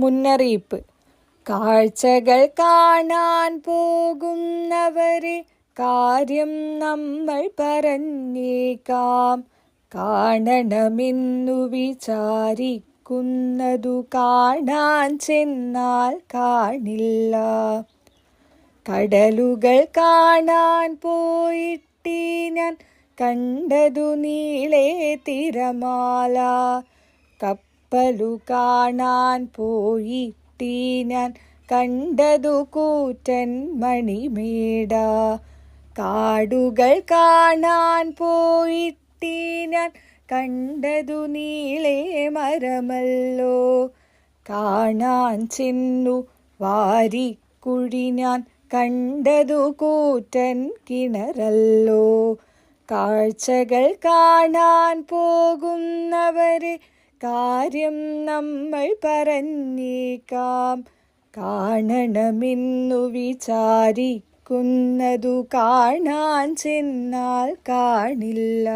മുന്നറിയിപ്പ്. കാഴ്ചകൾ കാണാൻ പോകുന്നവരെ കാര്യം നമ്മൾ പറഞ്ഞേക്കാം. കാണണമെന്നു വിചാരിക്കുന്നതു കാണാൻ ചെന്നാൽ കാണില്ല. കടലുകൾ കാണാൻ പോയിട്ടീ ഞാൻ കണ്ടതു നീളേ തിരമാല. കപ്പലു കാണാൻ പോയിട്ടീ ഞാൻ കണ്ടതു കൂറ്റൻ മണിമേട. കാടുകൾ കാണാൻ പോയിട്ടീ ഞാൻ കണ്ടതു നീളേ മരമല്ലോ. കാണാൻ ചെന്നു വാരിക്കുഴി ഞാൻ കണ്ടതു കൂറ്റൻ കിണറല്ലോ. കാഴ്ചകൾ കാണാൻ പോകുന്നവരെ കാര്യം നമ്മൾ പറഞ്ഞേക്കാം. കാണണമെന്നു വിചാരിക്കുന്നതു കാണാൻ ചെന്നാൽ കാണില്ല.